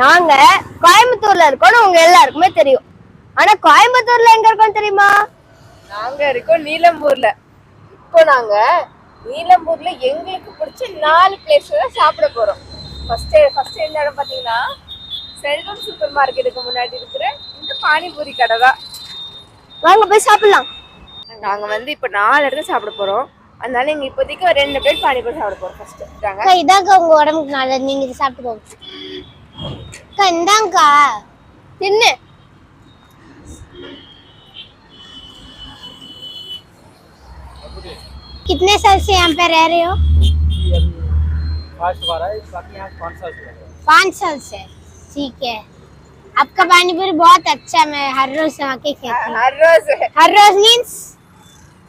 நாங்க கோயம்புத்தூர்ல இருக்கோம்னு உங்க எல்லாருக்குமே தெரியும். ஆனா கோயம்புத்தூர்ல எங்க இருக்கோம் தெரியுமா? நாங்க இருக்கோம் நீலம்பூர்ல. இப்போ நாங்க நீலம்பூர்ல எங்களுக்கு பிடிச்ச நாலு பிளேஸ்ல சாப்பிட போறோம். ஃபர்ஸ்ட் ஃபர்ஸ்ட் என்ன இடம் பாத்தீங்கன்னா செல்வம் சூப்பர் மார்க்கெட்டுக்கு முன்னாடி இருக்கிற இந்த பானிபூரி கடை தான். வாங்க போய் சாப்பிடலாம். நாங்க வந்து இப்போ நாலு இடத்துல சாப்பிட போறோம். அதனால இங்க இப்போதைக்கு ஒரு ரெண்டு பிளேட் பானிபூரி சாப்பிட போறோம் ஃபர்ஸ்ட் இருக்காங்க அக்கா இதாக்கா உங்க உடம்புக்கு நல்லது நீங்க இது சாப்பிட்டுக்கோங்க அக்கா இந்தாங்கக்கா தின்னு कितने साल से यहाँ पे रह रहे हो फर्स्ट बार है बाकी यहाँ पाँच साल से है। पाँच साल से ठीक है आपका पानीपुरी बहुत अच्छा है मैं हर रोज आके खेती हूँ ஹர் ரோஸ் हर रोज मीन्स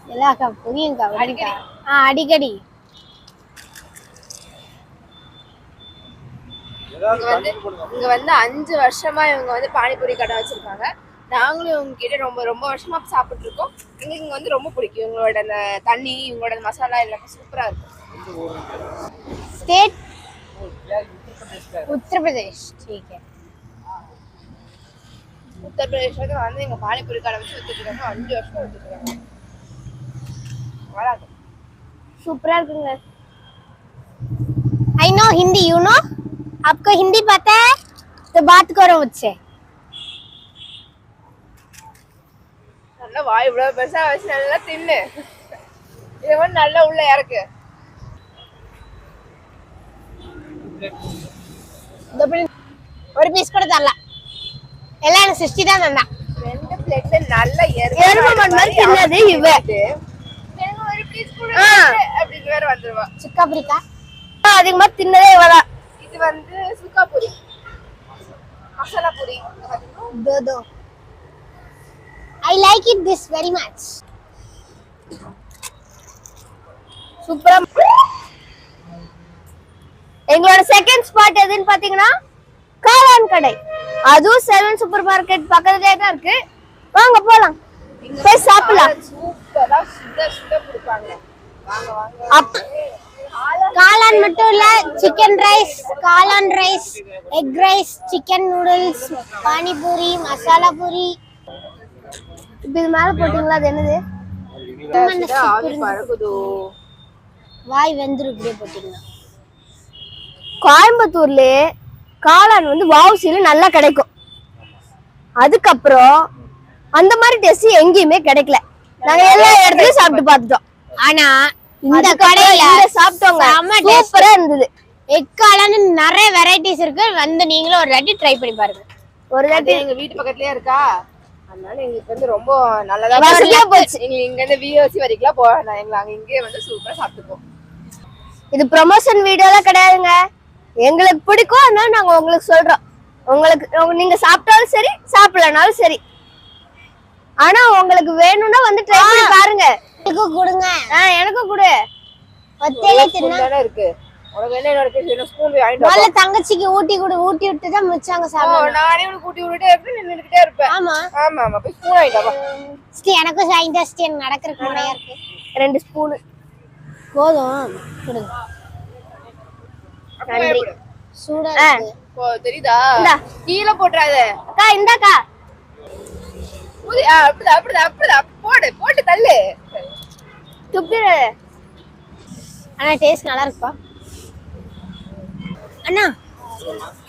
எல்லாக்கா புரியுங்கக்கா புரியுங்கக்கா ஆ அடிக்கடி இங்க வந்து இங்க வந்து அஞ்சு வருஷமா இவங்க வந்து பானிபூரி கடை வச்சிருக்காங்க நாங்களும் இவங்க கிட்ட ரொம்ப ரொம்ப வருஷமா சாப்பிட்டு இருக்கோம் எங்களுக்கு இங்க வந்து ரொம்ப பிடிக்கும் இவங்களோட அந்த தண்ணி இவங்களோட மசாலா எல்லாமே சூப்பரா இருக்கும் स्टेट उत्तर प्रदेश ठीक है உத்தரப்பிரதேசத்துல வந்து எங்க பானிபூரி கடை வச்சு வச்சுட்டு இருக்காங்க அஞ்சு வருஷம் வச்சுட்டு இருக்காங்க வராது சூப்பரா இருக்குங்க I know Hindi you know आपको हिंदी पता है तो बात करो मुझसे நல்லா வாய் இவ்வளவு பெருசா வச்சு நல்லா தின்னு இது வந்து நல்லா உள்ள இறக்கு இந்த பிள்ளை- ஒரு பீஸ் கூட தரல எல்லாம் எனக்கு சிக்ஸ்டி தான் தந்தான் ரெண்டு பிளேட்ல நல்லா எருமை மாடு மாதிரி தின்னது இவ. அப்படின்னு like it this very much சூப்பரா. எங்களோட செகண்ட் ஸ்பாட் எதுன்னு பாத்தீங்கன்னா காளான் கடை. அதுவும் செல்வன் சூப்பர் மார்க்கெட் பக்கத்துலயே தான் இருக்கு. வாங்க போலாம். போய் சாப்பிடலாம். சூப்பரா சுட சுட கொடுப்பாங்க. காளான் மட்டும் இல்ல சிக்கன் ரைஸ் காளான் rice egg rice chicken noodles panipuri masala puri. இது மேல போட்டீங்களா? அது என்னது? வாய் வெந்துரு இப்படியே போட்டீங்கன்னா கோயம்புத்தூர்லயே காளான் வந்து வாவுசியில நல்லா கிடைக்கும். அதுக்கப்புறம் அந்த மாதிரி டேஸ்ட் எங்கேயுமே கிடைக்கல. நாங்க எல்லா இடத்துலயும் சாப்பிட்டு பார்த்துட்டோம். ஆனா இந்த கடையில இங்க taste. சூப்பரா இருந்தது. எக் காளான் நிறைய வெரைட்டிஸ் இருக்கு. வந்து நீங்களும் ஒரு வாட்டி ட்ரை பண்ணி பாருங்க. ஒரு தாட்டி எங்க வீட்டு பக்கத்துலயே இருக்கா? அதனால எங்களுக்கு வந்து ரொம்ப நல்லதா வசதியா போச்சு. எங்க இங்க இருந்து விஓசி வரைக்கும் போகலாம் எங்களை அங்க இங்கேயே வந்து சூப்பரா சாப்பிட்டுப்போம். இது ப்ரொமோஷன் வீடியோலாம் கிடையாதுங்க. எங்களுக்கு பிடிக்கும். அதனால நாங்க உங்களுக்கு சொல்றோம். உங்களுக்கு உங்க- நீங்க சாப்பிட்டாலும் சரி சாப்பிடலனாலும் சரி. ஆனா உங்களுக்கு வேணும்னா வந்து ட்ரை பண்ணி பாருங்க. எனக்கு கொடுங்க. ஆ, எனக்கும் கொடு. ஒத்தையில தின்னா தானே இருக்கு. உனக்கு என்ன என்னோட பேச ஸ்பூன் வாங்கிட்டு வா. முதல்ல தங்கச்சிக்கு ஊட்டி கொடு ஊட்டி விட்டு தான் மிச்சாங்க ஓ, சாப்பிடணும். நானே உனக்கு கூட்டி விட்டுட்டே இருப்பேன் நின்றுகிட்டே இருப்பேன். ஆமா. ஆமா ஆமா போய் ஸ்பூன் வாங்கிட்டா எனக்கும் எனக்கு நடக்கிறதுக்கு முறையா இருக்கு. ரெண்டு ஸ்பூனு போதும். கொடுங்க நன்றி. சூடா. இருக்கு. தெரியுதா. கீழே போட்டுறாத. அக்கா இந்தாக்கா. அப்படிதான் அப்படிதான் அப்படிதான். போடு போட்டு தள்ளு. துப்பிடு. ஆனா டேஸ்ட் நல்லா இருக்குப்பா அண்ணா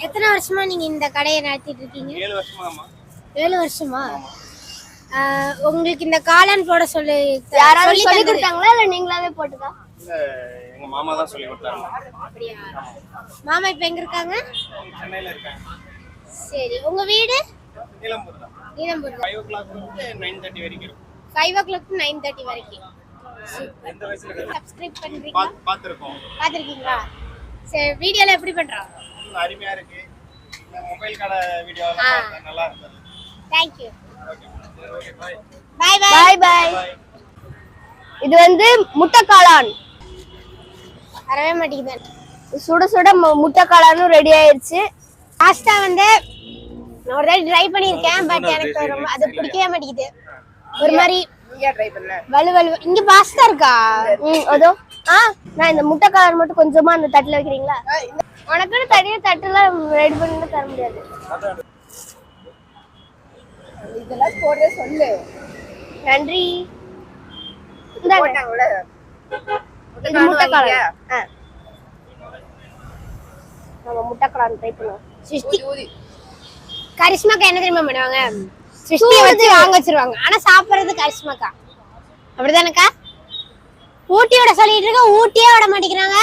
எத்தனை வருஷமா நீங்க இந்த கடையை நடத்திட்டு இருக்கீங்க? ஏழு வருஷமா உங்களுக்கு இந்த காளான் போட சொல்லி யாராவது சொல்லி. கொடுத்தாங்களா இல்ல நீங்களாவே இல்ல எங்க மாமா தான் சொல்லி கொடுத்தாங்க. அப்படியா? மாமா இப்ப எங்க இருக்காங்க? சென்னையில இருக்காங்க. சரி உங்க வீடு? நீலம்பூர் தான் நீலம்பூர் ஃபைவ் ஓ கிளாக் வந்து நைன் தேர்ட்டி வரைக்கும் இருக்கும். Five o'clock nine thirty வரைக்கும். எந்த வயசுல சப்ஸ்கிரைப் பண்றீங்களா? பாத்து பார்த்துருக்கோம் பாத்திருக்கீங்களா? சரி வீடியோல எப்படி பண்றாங்க அருமையா இருக்கு. மொபைல் கடை வீடியோ. நல்லா இது வந்து முட்டை காளான் வரவே மாட்டேங்குது. சுட சுட முட்டை காளானும் ரெடி ஆயிருச்சு. பாஸ்தா வந்து நான் ஒரு தடவை ட்ரை பண்ணியிருக்கேன் பட் எனக்கு ரொம்ப அது பிடிக்கவே மாட்டேங்குது. ஒரு மாதிரி நீயா ட்ரை பண்ண. வலு வலு. இங்க பாஸ்தா இருக்கா? ம் அதோ. ஆ நான் இந்த முட்டை கலர் மட்டும் கொஞ்சமா அந்த தட்டுல வைக்கிறீங்களா? உனக்குன்னு தனியா தட்டுலாம் ரெடி பண்ணி தர முடியாது. இதெல்லாம் போடுறத சொல்லு. நன்றி. போட்டாங்கல்ல. இது முட்டை கலர் ஆ. நம்ம முட்டை கலர் ட்ரை பண்ணுவோம். கரிஷ்மாக்கா என்ன தெரியுமா பண்ணுவாங்க? சிருஷ்டியை வச்சு வாங்க வச்சிருவாங்க. ஆனா சாப்பிடுறது கரிஷ்மாக்கா அப்படிதானக்கா? ஊட்டி விட சொல்லிட்டு இருக்க ஊட்டியே விட மாட்டேங்கிறாங்க.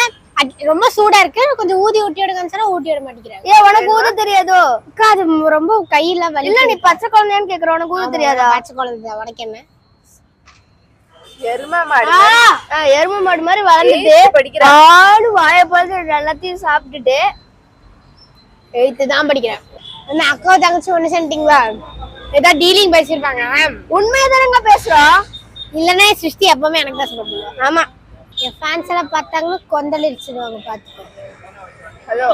ரொம்ப சூடா இருக்கு. கொஞ்சம் ஊதி ஊட்டி விடுங்கன்னு சொன்னா ஊட்டி விட மாட்டேங்கிறாங்க. ஏ உனக்கு ஊத தெரியாதோ? அக்கா அது ரொம்ப கையில வலி. இல்ல நீ பச்சை குழந்தையான்னு கேக்குற? உனக்கு ஊத தெரியாதா? பச்சை குழந்தை உனக்கு என்ன? எருமை மாடு எருமை மாடு மாதிரி வளர்ந்துட்டு Eighth படிக்கிறா. நானும் வாயை பார்த்து எல்லாத்தையும் சாப்பிட்டுட்டு எயித்து தான் படிக்கிறேன். அந்த அக்கா தங்கச்சி ஒண்ணு சென்ட்டிங்களா ஏதாவது டீலிங் பேசியிருப்பாங்க. உண்மையை தானங்க பேசுறோம்? இல்லன்னா சிருஷ்டி எப்பவுமே எனக்கு தான் சொல்லுவாங்க ஆமா. என் ஃபேன்ஸ் எல்லாம் பார்த்தாங்கன்னா கொந்தளிச்சிடுவாங்க பார்த்துக்கோ. ஹலோ.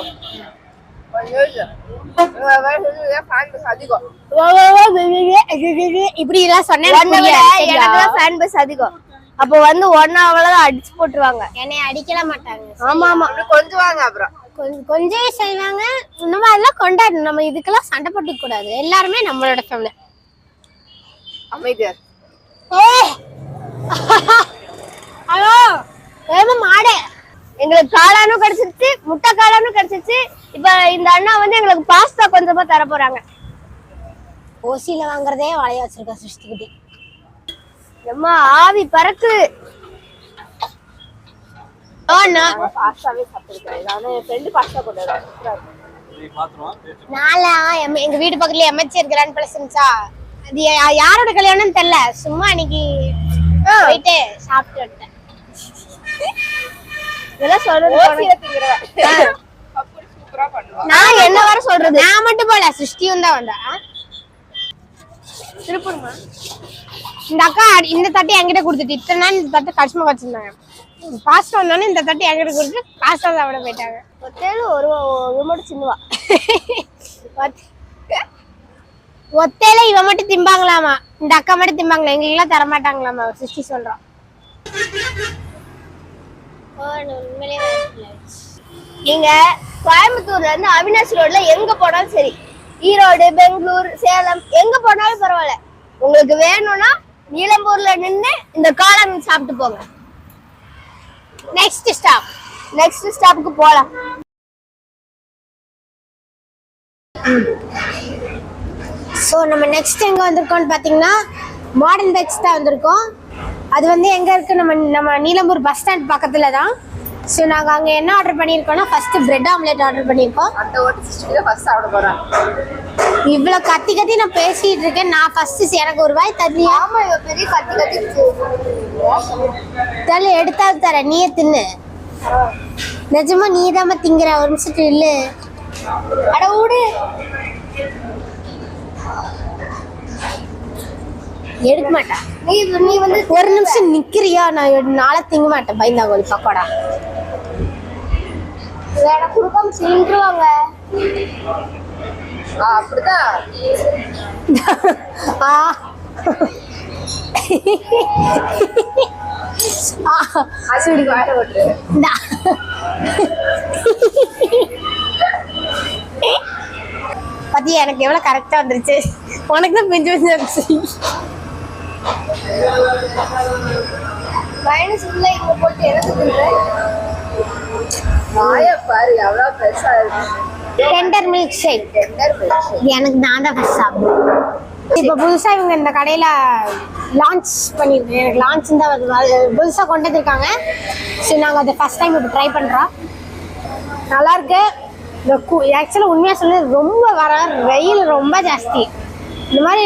அதிகம்? இப்படி எல்லாம் சொன்னா உன்னை விட எனக்கு ஃபேன் பேஸ் அதிகம். அப்போ வந்து ஒன்னு அவ்வளவுதான் அடிச்சு போட்டுருவாங்க. என்னை அடிக்கல மாட்டாங்க. ஆமா ஆமா. கொஞ்சம் வாங்க அப்புறம். கொஞ்சம் கொஞ்சம் செய்வாங்க. நம்ம அதெல்லாம் கொண்டாடணும். நம்ம இதுக்கெல்லாம் சண்டை போட்டுக்க கூடாது எல்லாருமே நம்மளோட ஃபேமிலி அமைதியா இரு. ஹலோ! ஏமா மாடு. எங்களுக்கு காளானும் கிடைச்சிருச்சு முட்டை காளானும் கிடைச்சிருச்சு. இப்ப இந்த அண்ணா வந்து எங்களுக்கு பாஸ்தா கொஞ்சமா தர போறாங்க. ஓசியில வாங்குறதே வளைய வச்சிருக்கா சிருஷ்டி குட்டி எம்மா ஆவி பறக்கு. ஓ நான் பாஸ்தாவே சாப்பிட்டுருக்கேன். என் ஃப்ரெண்டு பாஸ்தா எங்க வீட்டு பக்கத்துல எம்எச்சி கிராண்ட் பிளஸ் இருந்துச்சா அது யாரோட கல்யாணம்னு தெரியல. சும்மா அன்னைக்கு போயிட்டு சாப்பிட்டு வந்துட்டேன். இதெல்லாம் சொல்றது நான் என்ன வர சொல்றது? நான் மட்டும் போல சிருஷ்டியும் தான் வந்தா. திருப்பூர்மா? இந்த அக்கா இந்த தட்டை என்கிட்ட கொடுத்துட்டு இத்தனை நாள் இந்த தட்டை கஷ்டமா வச்சிருந்தாங்க. பாஸ்டா வந்தோடனே இந்த தட்டை என்கிட்ட கொடுத்து பாஸ்டா சாப்பிட போயிட்டாங்க. ஒத்தேழு ஒரு ஒரு மட்டும் சின்னவா ஒத்தையில இவ மட்டும் திம்பாங்களாமா? இந்த அக்கா மட்டும் திம்பாங்களா? எங்களுக்கு எல்லாம் தர மாட்டாங்களாமா சிருஷ்டி சொல்றோம் நீங்க கோயம்புத்தூர்ல இருந்து அவினாஷ் ரோட்ல எங்க போனாலும் சரி ஈரோடு பெங்களூர் சேலம் எங்க போனாலும் பரவாயில்ல. உங்களுக்கு வேணும்னா நீலம்பூர்ல நின்னு இந்த காளான் சாப்பிட்டு போங்க. நெக்ஸ்ட் ஸ்டாப் நெக்ஸ்ட் ஸ்டாப்புக்கு போலாம். ஸோ நம்ம நெக்ஸ்ட் எங்க வந்திருக்கோம்னு பாத்தீங்கன்னா மாடர்ன் பெட்ஸ் தான் வந்திருக்கோம். அது வந்து எங்க இருக்கு? நம்ம நம்ம நீலம்பூர் பஸ் ஸ்டாண்ட் பக்கத்துல தான் ஸோ நாங்கள் அங்கே என்ன ஆர்டர் பண்ணியிருக்கோம்னா ஃபர்ஸ்ட் பிரெட் ஆம்லெட் ஆர்டர் பண்ணியிருக்கோம். அந்த ஓட்டு சிஸ்டர் ஃபர்ஸ்ட் சாப்பிட போறேன் இவ்வளோ கத்தி கத்தி நான் பேசிட்டு இருக்கேன். நான் ஃபர்ஸ்ட் எனக்கு ஒரு வாய் தரலையா ஆமா இவ பெரிய கத்தி கத்தி தலை எடுத்தாலும் தர நீயே தின்னு. நிஜமா நீ தாம திங்கிற ஒரு நிமிஷத்துக்கு இல்லு. அட ஊடு எடுக்க மாட்டா. நீ நீ வந்து ஒரு நிமிஷம் நிக்கிறியா? நான் நாளை திங்க மாட்டேன். பயந்தா கோழி பக்கோடா. வேற குடுக்காம சிந்துருவாங்க பாத்தியா எனக்கு எவ்வளவு கரெக்டா வந்துருச்சு. உனக்கு தான் பிஞ்சு பிஞ்சு வந்துச்சு. மைனஸ் உள்ள இங்க போட்டு எனக்கு வாய பாரு எவ்வளவு பெருசா இருக்கு. Tender milk shake tender milk எனக்கு நான் தான் ஃபர்ஸ்ட் சாப்பிடுவேன். இப்போ புதுசாக இவங்க இந்த கடையில் லான்ச் பண்ணியிருக்கேன் எனக்கு லான்ச் தான் வருது புதுசாக கொண்டு வந்திருக்காங்க. ஸோ நாங்கள் அதை ஃபர்ஸ்ட் டைம் இப்போ ட்ரை பண்ணுறோம் நல்லா இருக்கு. இந்த ஆக்சுவலாக உண்மையாக சொல்லி ரொம்ப வர வெயில் ரொம்ப ஜாஸ்தி. இந்த மாதிரி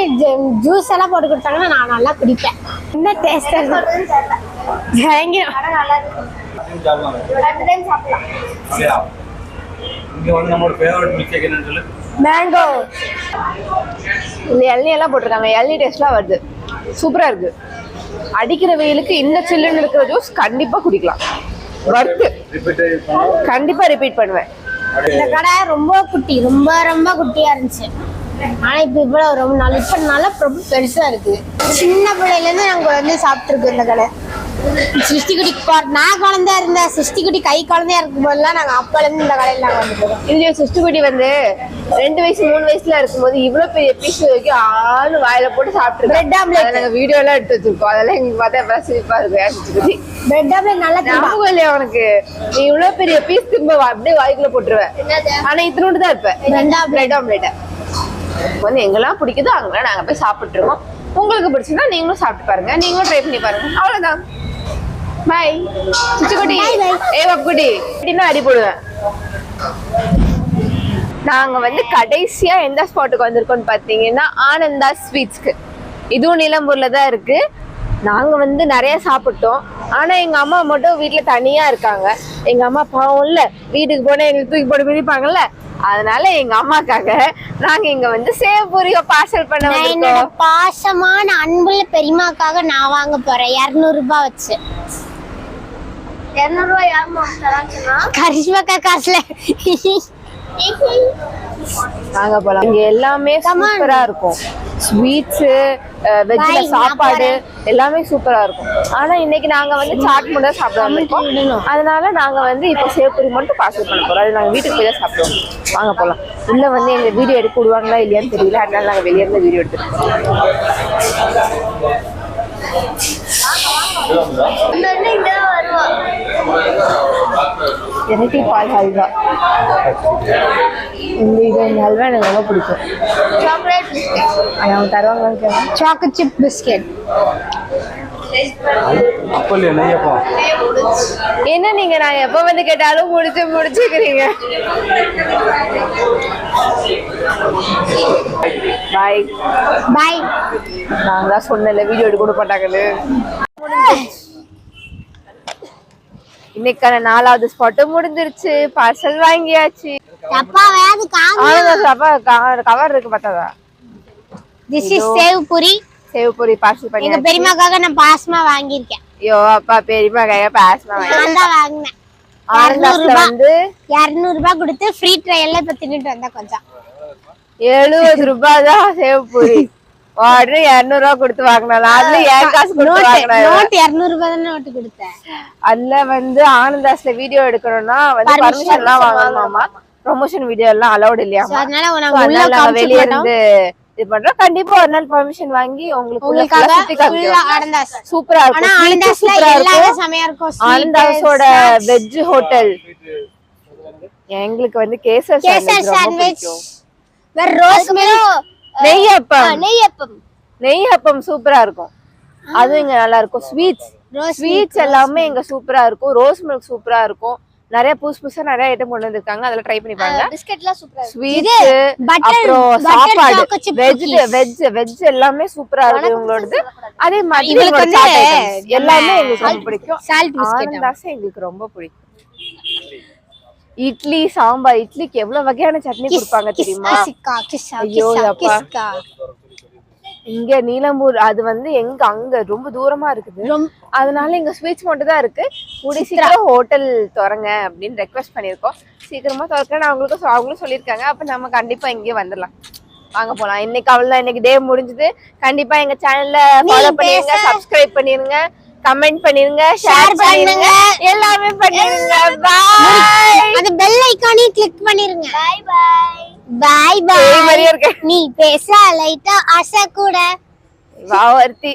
ஜூஸ் எல்லாம் போட்டு கொடுத்தாங்கன்னா நான் நல்லா குடிப்பேன். என்ன டேஸ்ட் பயங்கரம் ஆனா நல்லா இருக்கு ரெண்டு டைம் சாப்பிடலாம் இங்க வந்து நம்மளோட ஃபேவரட் மில்க் ஷேக் என்னன்னு சொல்லு. மேங்கோ இந்த இளநீ எல்லாம் போட்டிருக்காங்க. இளநீ டேஸ்ட்லாம் வருது. சூப்பரா இருக்கு. அடிக்கிற வெயிலுக்கு இந்த சில்லுன்னு இருக்கிற ஜூஸ் கண்டிப்பா குடிக்கலாம். வர்த்து ரிப்பீட் கண்டிப்பா ரிப்பீட் பண்ணுவேன். இந்த கடை ரொம்ப குட்டி ரொம்ப ரொம்ப குட்டியா இருந்துச்சு. ஆனா இப்ப இவ்வளவு ரொம்ப நாள் இப்ப நல்லா ரொம்ப பெருசா இருக்கு. சின்ன பிள்ளையில இருந்து நாங்க வந்து சாப்பிட்டுருக்கோம் இந்த கடை. சிருஷ்டிக்குட்டி கொ- நான் குழந்தையா இருந்தேன் சிருஷ்டிக்குட்டி கை குழந்தையா இருக்கும் போதெல்லாம் நாங்க அப்பல இருந்து இந்த கடையில நாங்க வந்துருக்கோம் இதுலயே சுஷ்டிக்குட்டி வந்து ரெண்டு வயசு மூணு வயசுல இருக்கும்போது இவ்வளவு பெரிய பீஸ் வரைக்கும் ஆளு வாயில போட்டு சாப்பிட்டு Bread omelette. நாங்க வீடியோ எல்லாம் எடுத்து வச்சிருக்கோம். அதெல்லாம் எங்களுக்கு பார்த்தா எப்பறம் சிரிப்பா இருக்கும் ஏன் சுஷ்டிக்குட்டி பிரெட் ஆம்லெட் நல்லா ஞாபகம் இல்லையா உனக்கு? நீ இவ்வளவு பெரிய பீஸ் திரும்ப அப்படியே வாய்க்குள்ள போட்டுருவ. ஆனா இத்தினோண்டு தான் இருப்ப. Bread omelette. பிரெட் ஆம்லேட் வந்து எங்கெல்லாம் பிடிக்குதோ அங்கெல்லாம் நாங்க போய் சாப்பிட்டு இருக்கோம் உங்களுக்கு பிடிச்சிருந்தா நீங்களும் சாப்பிட்டு பாருங்க. நீங்களும் ட்ரை பண்ணி பாருங்க. அவ்வளவுதான். பாய் சுச்சுக்குட்டி. ஏ பப்புக்குட்டி இப்படின்னா அடி போடுவேன். நாங்க வந்து கடைசியா எந்த ஸ்பாட்டுக்கு வந்திருக்கோம்னு பாத்தீங்கன்னா ஆனந்தா ஸ்வீட்ஸ்க்கு இதுவும் நிலம்பூர்ல தான் இருக்கு. நாங்க வந்து நிறைய சாப்பிட்டோம். ஆனா எங்க அம்மா மட்டும் வீட்ல தனியா இருக்காங்க. எங்க அம்மா பாவம் இல்ல. வீட்டுக்கு போனா எங்களுக்கு தூக்கி போட்டு மிதிப்பாங்கல்ல. அதனால எங்க அம்மாக்காக நாங்க இங்க வந்து சேவபூரிய பார்சல் பண்ண என்னோட பாசமான அன்புள்ள பெரியமாக்காக நான் வாங்க போறேன். இருநூறு ரூபாய் வச்சு. இருநூறு ரூபாய் யாருமா கரிஷ்மாக்கா காசுல. வாங்க போலாம். இங்க எல்லாமே சூப்பரா இருக்கும். ஸ்வீட்ஸ் நான் சாப்பாடு எல்லாமே சூப்பரா இருக்கும். ஆனா இன்னைக்கு நாங்க வந்து சாட் மட்டும் தான் சாப்பிட வந்திருக்கோம் அதனால நாங்க வந்து இப்போ சேவப்பூரி மட்டும் பார்சல் பண்ண போறோம். அது நாங்க வீட்டுக்கு போய் தான் சாப்பிடுவோம். வாங்க போலாம். உள்ள வந்து எங்க வீடியோ எடுக்க விடுவாங்களா இல்லையான்னு தெரியல. அதனால நாங்க வெளியே இருந்து வீடியோ எடுத்துருக்கோம் எனக்கு பால் ஹல்வா இந்த இது இந்த ஹல்வா எனக்கு ரொம்ப பிடிக்கும். சாக்லேட் அது அவங்க கேட்டேன் சாக்கோ சிப் பிஸ்கெட் என்ன நீங்க நான் எப்ப வந்து கேட்டாலும் முடிச்சு முடிச்சுக்கிறீங்க. பாய் பாய் நான் தான் சொன்னேன்ல வீடியோ எடுக்க கூட மாட்டாங்கன்னு. இன்னைக்கான நாலாவது ஸ்பாட்டும் முடிஞ்சிருச்சு. பார்சல் வாங்கியாச்சு. கவர் இருக்கு பார்த்ததா? This is sev puri sev puri parcel எங்க பண்ணி பெரியமாக்காக நான் பாசமா வாங்கியிருக்கேன். ஐயோ அப்பா பெரியமா கைய பாசமா வாங்கி நான் தான் வாங்கினேன். வந்து இருநூறு ரூபாய் கொடுத்து ஃப்ரீ ட்ரையல்ல இப்ப தின்னுட்டு வந்தா கொஞ்சம். எழுபது ரூபாய் தான் சேவ் பூரி உடனே இருநூறு ரூபா கொடுத்து வாங்கினாலும் அதுல ஏன் காசு கொடுத்து நோட்டு வாங்கினா நோட்டு இருநூறு ரூபாய் தானே நோட்டு கொடுத்தேன். அதுல வந்து ஆனந்தாஸ்ல வீடியோ எடுக்கணும்னா வந்து பர்மிஷன் எல்லாம் வாங்கணுமாமா? ப்ரொமோஷன் வீடியோ எல்லாம் அலௌட் அதனால காமிச்சு வெளிய போட்டோம் இருந்து இது பண்றோம். கண்டிப்பா ஒரு நாள் பெர்மிஷன் வாங்கி உங்களுக்கு சூப்பரா இருக்கும். ஆனந்தாஸோட வெஜ் ஹோட்டல் எங்களுக்கு வந்து கேசர் சாண்ட்விச் வேற ரோஸ் மில்க் நெய்யப்பம். நெய்யப்பம். நெய்யப்பம் சூப்பரா இருக்கும். அதுவும் இங்க நல்லா இருக்கும். ஸ்வீட்ஸ் ஸ்வீட்ஸ் எல்லாமே இங்க சூப்பரா இருக்கும். ரோஸ் மில்க் சூப்பரா இருக்கும். நிறைய புதுசு புதுசா நிறைய ஐட்டம் கொண்டு வந்திருக்காங்க. அதெல்லாம் ட்ரை பண்ணி பாருங்க. பிஸ்கெட்லாம் சூப்பரா ஸ்வீட்ஸ் அப்புறம் சாப்பாடு. வெஜ். வெஜ் வெஜ் எல்லாமே சூப்பரா இருக்கு இவங்களோடது. அதே மாதிரி எல்லாமே எங்களுக்கு ரொம்ப பிடிக்கும். biscuit ஆனந்தாசம் எங்களுக்கு ரொம்ப பிடிக்கும். இட்லி சாம்பார் இட்லிக்கு எவ்வளவு வகையான சட்னி கொடுப்பாங்க தெரியுமா? ஐயோ, அப்பா. இங்க நீலம்பூர் அது வந்து எங்க அங்க ரொம்ப தூரமா இருக்குது. அதனால இங்க ஸ்வீட்ஸ் மட்டும் தான் இருக்கு. கூடி சீக்கிரம் ஹோட்டல் திறங்க அப்படின்னு ரெக்வெஸ்ட் பண்ணிருக்கோம் சீக்கிரமா திறக்கணும் அவங்களுக்கும் சொ- அவங்களும் சொல்லியிருக்காங்க. அப்ப நம்ம கண்டிப்பா இங்கே வந்துடலாம். வாங்க போலாம். இன்னைக்கு அவ்வளவுதான் இன்னைக்கு டே முடிஞ்சது. கண்டிப்பா எங்க சேனல்ல ஃபாலோ பண்ணிருங்க சப்ஸ்கிரைப் பண்ணிருங்க. கமெண்ட் பண்ணிருங்க ஷேர் பண்ணிருங்க. எல்லாமே பண்ணிருங்க. பாய் அந்த பெல் ஐகானையும் கிளிக் பண்ணிருங்க. பாய் பாய் பாய் பாய் நீ பேச லைட்டா ஆசை கூட. வாவர்த்தி